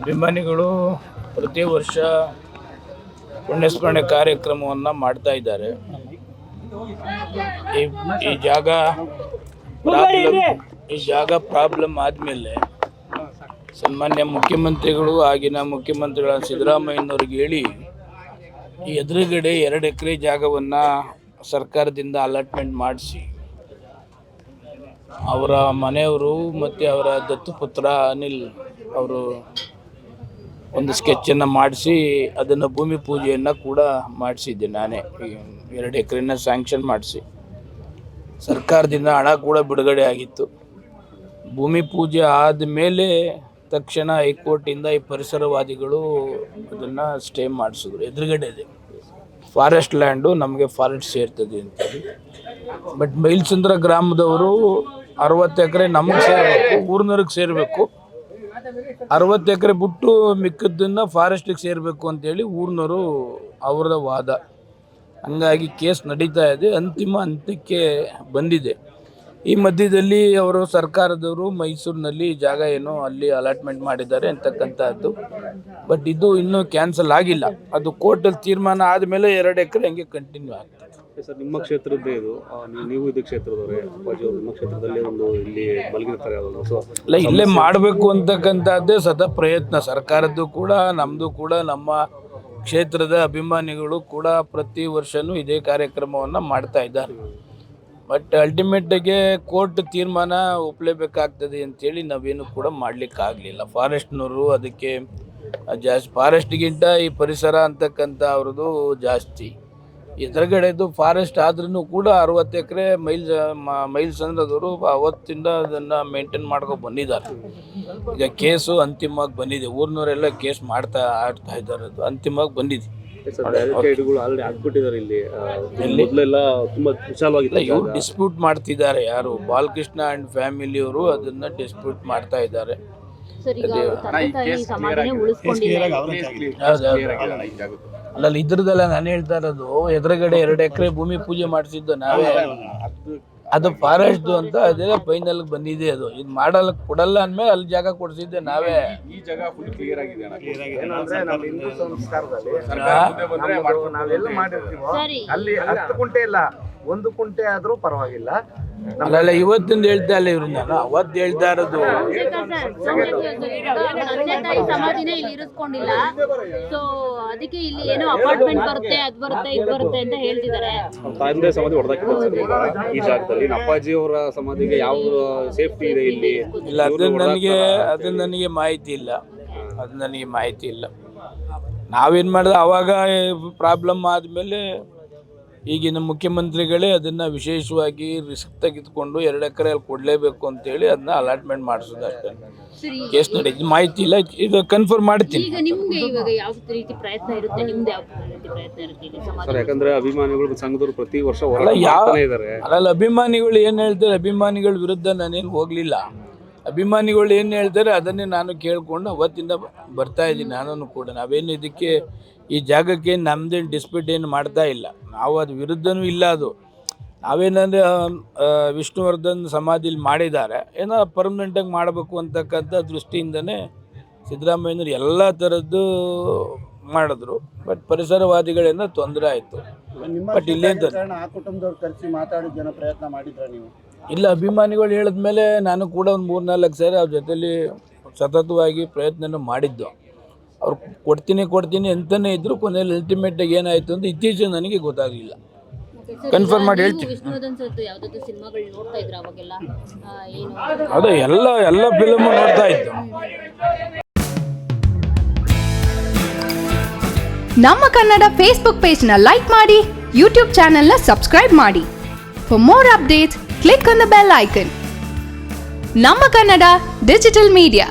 ಅಭಿಮಾನಿಗಳು ಪ್ರತಿ ವರ್ಷ ಪುಣ್ಯಸ್ಮರಣೆ ಕಾರ್ಯಕ್ರಮವನ್ನು ಮಾಡ್ತಾ ಇದ್ದಾರೆ. ಈ ಈ ಜಾಗ ಪ್ರಾಬ್ಲಮ್ ಈ ಜಾಗ ಪ್ರಾಬ್ಲಮ್ ಆದಮೇಲೆ ಸನ್ಮಾನ್ಯ ಮುಖ್ಯಮಂತ್ರಿಗಳು ಆಗಿನ ಮುಖ್ಯಮಂತ್ರಿಗಳ ಸಿದ್ದರಾಮಯ್ಯನವ್ರಿಗೆ ಹೇಳಿ ಈ ಎದುರುಗಡೆ ಎರಡು ಎಕರೆ ಜಾಗವನ್ನು ಸರ್ಕಾರದಿಂದ ಅಲಾಟ್ಮೆಂಟ್ ಮಾಡಿಸಿ. ಅವರ ಮನೆಯವರು ಮತ್ತು ಅವರ ದತ್ತುಪುತ್ರ ಅನಿಲ್ ಅವರು ಒಂದು ಸ್ಕೆಚ್ಚನ್ನು ಮಾಡಿಸಿ ಅದನ್ನು ಭೂಮಿ ಪೂಜೆಯನ್ನು ಕೂಡ ಮಾಡಿಸಿದ್ದೆ ನಾನೇ. ಎರಡು ಎಕರೆನ ಸ್ಯಾಂಕ್ಷನ್ ಮಾಡಿಸಿ. ಸರ್ಕಾರದಿಂದ ಹಣ ಕೂಡ ಬಿಡುಗಡೆ ಆಗಿತ್ತು. ಭೂಮಿ ಪೂಜೆ ಆದಮೇಲೆ ತಕ್ಷಣ ಹೈಕೋರ್ಟಿಂದ ಈ ಪರಿಸರವಾದಿಗಳು ಅದನ್ನು ಸ್ಟೇ ಮಾಡಿಸಿದ್ರು. ಎದುರುಗಡೆ ಇದೆ. ಫಾರೆಸ್ಟ್ ಲ್ಯಾಂಡು ನಮಗೆ ಫಾರೆಸ್ಟ್ ಸೇರ್ತದೆ ಅಂತ ಬಟ್ ಮೈಲ್ಸಂದ್ರ ಗ್ರಾಮದವರು ಅರವತ್ತು ಎಕರೆ ನಮಗೆ ಸೇರಬೇಕು, ಊರ್ನವ್ರಿಗೆ ಸೇರಬೇಕು. ಅರವತ್ತು ಎಕರೆ ಬಿಟ್ಟು ಮಿಕ್ಕದ್ದನ್ನು ಫಾರೆಸ್ಟಿಗೆ ಸೇರಬೇಕು ಅಂತೇಳಿ ಊರಿನವರು ಅವ್ರದ ವಾದ. ಹಂಗಾಗಿ ಕೇಸ್ ನಡೀತಾ ಇದೆ, ಅಂತಿಮ ಹಂತಕ್ಕೆ ಬಂದಿದೆ. ಈ ಮಧ್ಯದಲ್ಲಿ ಅವರು ಸರ್ಕಾರದವರು ಮೈಸೂರಿನಲ್ಲಿ ಜಾಗ ಏನೋ ಅಲ್ಲಿ ಅಲಾಟ್ಮೆಂಟ್ ಮಾಡಿದ್ದಾರೆ ಅಂತಕ್ಕಂಥದ್ದು. ಬಟ್ ಇದು ಇನ್ನೂ ಕ್ಯಾನ್ಸಲ್ ಆಗಿಲ್ಲ. ಅದು ಕೋರ್ಟಲ್ಲಿ ತೀರ್ಮಾನ ಆದಮೇಲೆ ಎರಡು ಎಕರೆ ಹಂಗೆ ಕಂಟಿನ್ಯೂ ಆಗ್ತದೆ. ಸರ್ ನಿಮ್ಮ ಕ್ಷೇತ್ರದ್ದೇ ಇದು. ಆ, ನೀವು- ನೀವು ಇದು ಕ್ಷೇತ್ರದವರೇ. ಅಪ್ಪಾಜಿ ಅವರು ನಿಮ್ಮ ಕ್ಷೇತ್ರದಲ್ಲಿ ಒಂದು ಇಲ್ಲಿ ಮಲಗಿರ್ತಾರೆ ಅವರು ಸೊ ಇಲ್ಲೇ ಮಾಡಬೇಕು ಅಂತಕ್ಕಂಥದ್ದೇ ಸದಾ ಪ್ರಯತ್ನ. ಸರ್ಕಾರದ್ದು ಕೂಡ ನಮ್ಮದು ಕೂಡ ನಮ್ಮ ಕ್ಷೇತ್ರದ ಅಭಿಮಾನಿಗಳು ಕೂಡ ಪ್ರತಿ ವರ್ಷನೂ ಇದೇ ಕಾರ್ಯಕ್ರಮವನ್ನು ಮಾಡ್ತಾ ಇದ್ದಾರೆ. ಬಟ್ ಅಲ್ಟಿಮೇಟಾಗಿ ಕೋರ್ಟ್ ತೀರ್ಮಾನ ಒಪ್ಪಲೇಬೇಕಾಗ್ತದೆ ಅಂತೇಳಿ ನಾವೇನು ಕೂಡ ಮಾಡಲಿಕ್ಕಾಗಲಿಲ್ಲ. ಫಾರೆಸ್ಟ್ನವರು ಅದಕ್ಕೆ ಜಾಸ್ತಿ ಫಾರೆಸ್ಟ್ಗಿಂತ ಈ ಪರಿಸರ ಅಂತಕ್ಕಂಥ ಅವ್ರದ್ದು ಜಾಸ್ತಿ. ಎದುರುಗಡೆದು ಫಾರೆಸ್ಟ್ ಆದ್ರೂ ಕೂಡ ಅರವತ್ತು ಎಕರೆ ಮೈಲ್ ಮೈಲ್ ಸಂದ್ರದವರು ಅವತ್ತಿಂದ ಅದನ್ನು ಮೇಂಟೈನ್ ಮಾಡ್ಕೊಂಡು ಬಂದಿದ್ದಾರೆ. ಈಗ ಕೇಸು ಅಂತಿಮವಾಗಿ ಬಂದಿದೆ. ಊರಿನವರೆಲ್ಲ ಕೇಸ್ ಮಾಡ್ತಾ ಆಡ್ತಾ ಇದ್ದಾರೆ. ಅದು ಅಂತಿಮವಾಗಿ ಬಂದಿದೆ. ಇವ್ರು ಡಿಸ್ಪ್ಯೂಟ್ ಮಾಡ್ತಿದ್ದಾರೆ. ಯಾರು? ಬಾಲಕೃಷ್ಣ ಅಂಡ್ ಫ್ಯಾಮಿಲಿ ಅವರು ಅದನ್ನ ಡಿಸ್ಪ್ಯೂಟ್ ಮಾಡ್ತಾ ಇದ್ದಾರೆ. ಸರ್ ಈಗ ಇದ್ರದಲ್ಲ ನಾನು ಹೇಳ್ತಾ ಇರೋದು ಎದುರುಗಡೆ ಎರಡು ಎಕರೆ ಭೂಮಿ ಪೂಜೆ ಮಾಡಿಸಿದ್ದು ನಾವೇ ಅದು ಫಾರೆಸ್ಟ್ ಅಂತ ಅದೇ ಫೈನಲ್ ಬಂದಿದೆ ಅದು ಇದು ಮಾಡಲ್ಲ ಕೊಡಲ್ಲ ಅಂದ್ಮೇಲೆ ಅಲ್ಲಿ ಜಾಗ ಕೊಡ್ಸಿದ್ದೆ ನಾವೇ ಏನಂದ್ರೆ ನಮ್ಮ ಹಿಂದೂ ಸಂಸ್ಕಾರದಲ್ಲಿ ಆಗಿದೆ ನಾವೆಲ್ಲ ಮಾಡಿರ್ತೀವೋ ಅಲ್ಲಿ ಹತ್ತು ಕುಂಟೆ ಇಲ್ಲ ಒಂದು ಕುಂಟೆ ಆದ್ರೂ ಪರವಾಗಿಲ್ಲ ಅಲ್ಲ ಇವತ್ತಿಂದ ಹೇಳ್ತಾ ಇಲ್ಲ ಇವ್ರು ನಾನು ಅವತ್ತು ಹೇಳ್ತಾ ಇರೋದು ತಂದೆ ತಾಯಿ ಸಮಾಧಿನೇ ಇಲ್ಲಿ ಇರಿಸ್ಕೊಂಡಿಲ್ಲ ಸೊ ಅದಕ್ಕೆ ಇಲ್ಲಿ ಏನೋ ಅಪಾರ್ಟ್ಮೆಂಟ್ ಬರುತ್ತೆ ಅದ್ ಬರುತ್ತೆ ಇದ್ ಬರುತ್ತೆ ಅಂತ ಹೇಳ್ತಿದ್ದಾರೆ. ತಂದೆ ಸಮಾಧಿ ಹೊಡೆದಾಕಿದ್ದಾರೆ ಸರ್ ಈ ಜಾಗದಲ್ಲಿ ಅಪ್ಪಾಜಿ ಅವರ ಸಮಾಧಿಗೆ ಯಾವ ಸೇಫ್ಟಿ ಇದೆ ಇಲ್ಲಿ? ಇಲ್ಲ ಅದು ನನಗೆ ಅದು ನನಗೆ ಮಾಹಿತಿ ಇಲ್ಲ. ಅದು ನನಗೆ ಮಾಹಿತಿ ಇಲ್ಲ. ನಾವೇನ್ ಮಾಡಿದ್ರೆ ಅವಾಗ ಪ್ರಾಬ್ಲಮ್ ಆದಮೇಲೆ ಈಗಿನ ಮುಖ್ಯಮಂತ್ರಿಗಳೇ ಅದನ್ನು ವಿಶೇಷವಾಗಿ ರಿಸ್ಕ್ ತೆಗೆದುಕೊಂಡು ಎರಡು ಎಕರೆ ಅಲ್ಲಿ ಕೊಡಲೇಬೇಕು ಅಂತೇಳಿ ಅದನ್ನ ಅಲಾಟ್ಮೆಂಟ್ ಮಾಡಿಸೋದು ಅಷ್ಟೇ. ಸರಿ ಕೇಸ್ ನಡೀತು ಮಾಹಿತಿ ಇಲ್ಲ ಇದು ಕನ್ಫರ್ಮ್ ಮಾಡ್ತೀನಿ. ಈಗ ನಿಮ್ಗೆ ಇವಾಗ ಯಾವ ರೀತಿ ಪ್ರಯತ್ನ ಇರುತ್ತೆ? ನಿಮ್ದು ಯಾವ ರೀತಿ ಪ್ರಯತ್ನ ಇರುತ್ತೆ ಇಲ್ಲಿ ಸರ್ ಯಾಕಂದ್ರೆ ಅಭಿಮಾನಿಗಳು ಸಂಘದವರು ಪ್ರತಿ ವರ್ಷ ಅಲ್ಲ ಹೋರಾಟ ಯಾವ ಮಾಡ್ತಾನೆ ಇದ್ದಾರೆ ಅಲ್ಲ ಅಭಿಮಾನಿಗಳು ಏನು ಹೇಳ್ತಾರೆ? ಅಭಿಮಾನಿಗಳ ವಿರುದ್ಧ ನಾನೇನು ಹೋಗಲಿಲ್ಲ. ಅಭಿಮಾನಿಗಳು ಏನು ಹೇಳ್ತಾರೆ ಅದನ್ನೇ ನಾನು ಕೇಳಿಕೊಂಡು ಅವತ್ತಿಂದ ಬರ್ತಾ ಇದ್ದೀನಿ ನಾನು ಕೂಡ. ನಾವೇನು ಇದಕ್ಕೆ ಈ ಜಾಗಕ್ಕೆ ನಮ್ಮದೇನು ಡಿಸ್ಪ್ಯೂಟ್ ಏನು ಮಾಡ್ತಾ ಇಲ್ಲ. ನಾವು ಅದು ವಿರುದ್ಧನೂ ಇಲ್ಲ ಅದು. ನಾವೇನಂದರೆ ವಿಷ್ಣುವರ್ಧನ್ ಸಮಾಧಿಲಿ ಮಾಡಿದ್ದಾರೆ. ಏನೋ ಪರ್ಮನೆಂಟಾಗಿ ಮಾಡಬೇಕು ಅಂತಕ್ಕಂಥ ದೃಷ್ಟಿಯಿಂದನೇ ಸಿದ್ದರಾಮಯ್ಯನವ್ರು ಎಲ್ಲ ಥರದ್ದು ಮಾಡಿದ್ರು. ಬಟ್ ಪರಿಸರವಾದಿಗಳಿಂದ ತೊಂದರೆ ಆಯಿತು. ಬಟ್ ಇಲ್ಲೇ ಆ ಕುಟುಂಬದವ್ರು ಕರೆಸಿ ಮಾತಾಡಿ ಜನ ಪ್ರಯತ್ನ ಮಾಡಿದ್ರ ನೀವು? ಇಲ್ಲ ಅಭಿಮಾನಿಗಳು ಹೇಳಿದ್ಮೇಲೆ ನಾನು ಕೂಡ ಒಂದು ಮೂರು ನಾಲ್ಕು ಸಾರಿ ಅವ್ರ ಜೊತೆಲಿ ಸತತವಾಗಿ ಪ್ರಯತ್ನ ಮಾಡಿದ್ದು. ಅವ್ರು ಕೊಡ್ತೀನಿ ಕೊಡ್ತೀನಿ ಅಂತಲೇ ಇದ್ರು ಕೊನೆಯಲ್ಲಿ ಅಲ್ಟಿಮೇಟಾಗಿ ಏನಾಯಿತು ಅಂತ ಇತ್ತೀಚೆಗೆ ನನಗೆ ಗೊತ್ತಾಗಲಿಲ್ಲ. ಕನ್ಫರ್ಮ್ ಮಾಡಿ ಹೇಳ್ತೀನಿ. ಅದೇ ಎಲ್ಲ ಎಲ್ಲ ಫಿಲ್ಮ್ ನೋಡ್ತಾ ಇದ್ದು. ನಮ್ಮ ಕನ್ನಡ ಫೇಸ್ಬುಕ್ ಪೇಜ್ನ ಲೈಕ್ ಮಾಡಿ ಯೂಟ್ಯೂಬ್ ಚಾನೆಲ್ನ ಸಬ್ಸ್ಕ್ರೈಬ್ ಮಾಡಿ. For more updates click on the bell icon ನಮ್ಮ ಕನ್ನಡ ಡಿಜಿಟಲ್ ಮೀಡಿಯಾ